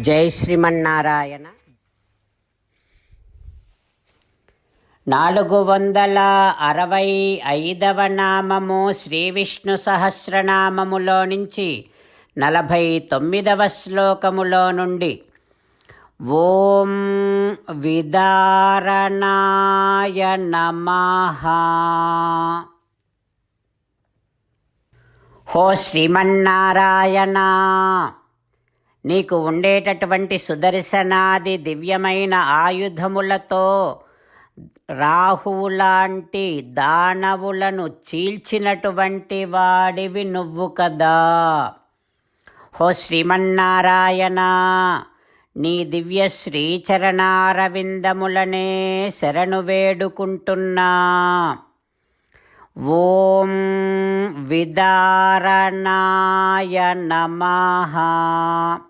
జై శ్రీమన్నారాయణ. నాలుగు వందల అరవై ఐదవ నామము శ్రీ విష్ణు సహస్రనామములో నుంచి నలభై తొమ్మిదవ శ్లోకములో నుండి ఓం విదారణాయ నమః. హో శ్రీమన్నారాయణ. నీకు ఉండేటటువంటి సుదర్శనాది దివ్యమైన ఆయుధములతో రాహువులాంటి దానవులను చీల్చినటువంటి వాడివి నువ్వు కదా. హో శ్రీమన్నారాయణ నీ దివ్య శ్రీచరణారవిందములనే శరణు వేడుకుంటున్నా. ఓం విదారణాయ నమహా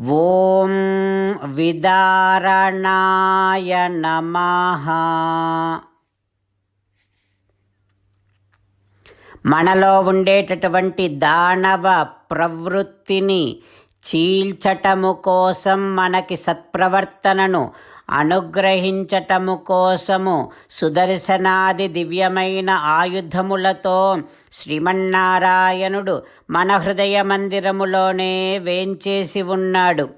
ఓం విదారణాయ నమః. మనలో ఉండేటటువంటి దానవ ప్రవృత్తిని చీల్చటము కోసం మనకి సత్ప్రవర్తనను అనుగ్రహించటము కోసము సుదర్శనాది దివ్యమైన ఆయుధములతో శ్రీమన్నారాయణుడు మన హృదయ మందిరములోనే వేంచేసి ఉన్నాడు.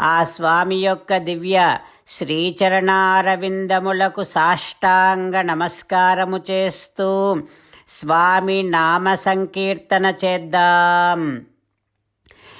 ఆ స్వామి యొక్క దివ్య శ్రీచరణారవిందములకు సాష్టాంగ నమస్కారము చేస్తూ స్వామి నామ సంకీర్తన చేద్దాం.